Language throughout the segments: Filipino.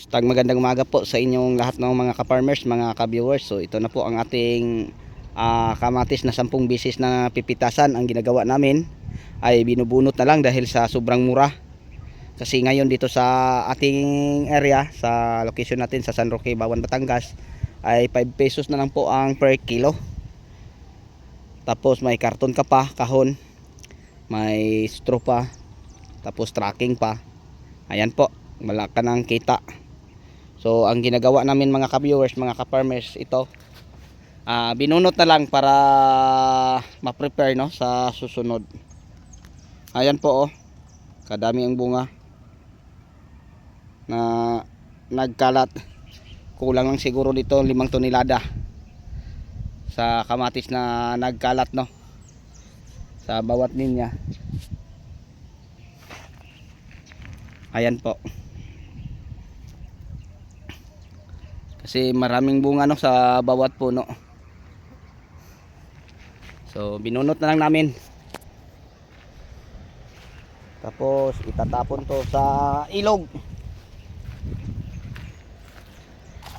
Stag magandang umaga po sa inyong lahat ng mga ka-farmers, mga ka-viewers. So ito na po ang ating ah, kamatis na 10 bisis na pipitasan. Ang ginagawa namin ay binubunot na lang dahil sa sobrang mura. Kasi ngayon dito sa ating area, sa location natin sa San Roque, Bawan, Batangas, ay 5 pesos na lang po ang per kilo. Tapos may karton ka pa, kahon, may straw pa, tapos tracking pa. Ayan po, malaka ng kita. So ang ginagawa namin mga ka-viewers, mga ka-farmers ito. ah binunot na lang para ma-prepare no sa susunod. Ayan po oh. Kadami ang bunga na nagkalat. Kulang lang siguro dito 5 tonelada sa kamatis na nagkalat no sa bawat linya. Ayan po. Kasi maraming bunga no sa bawat puno. So binunot na lang namin. Tapos itatapon to sa ilog.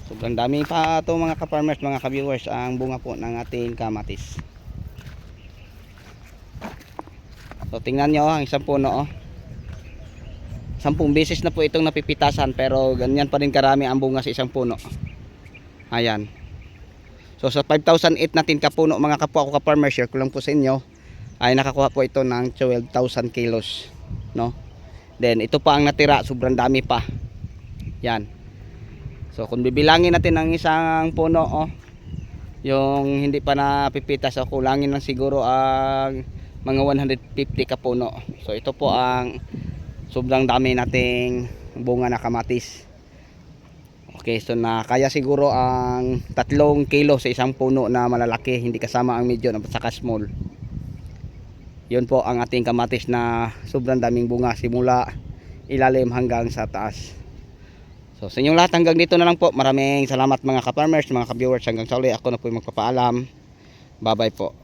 Sobrang dami pa to mga ka-farmers, mga ka-viewers ang bunga po ng ating kamatis. So tingnan nyo ang isang puno oh. Sampung beses na po itong napipitasan pero ganyan pa rin karami ang bunga sa isang puno. Ayan. So sa 5,008 natin kapuno mga kapwa ko ka-farmer share ko lang po sa inyo ay nakakuha po ito ng 12,000 kilos. No? Then ito pa ang natira, sobrang dami pa. Yan. So kung bibilangin natin ang isang puno oh, yung hindi pa napipitas so kulangin lang siguro ang mga 150 kapuno. So ito po ang sobrang dami nating bunga na kamatis. Okay, so na kaya siguro ang tatlong kilo sa isang puno na malalaki, hindi kasama ang medium at saka small. Yun po ang ating kamatis na sobrang daming bunga simula ilalim hanggang sa taas. So sa inyong lahat hanggang dito na lang po. Maraming salamat mga ka-farmers, mga ka-viewers hanggang sa uli. Ako na po yung magpapaalam. Bye bye po.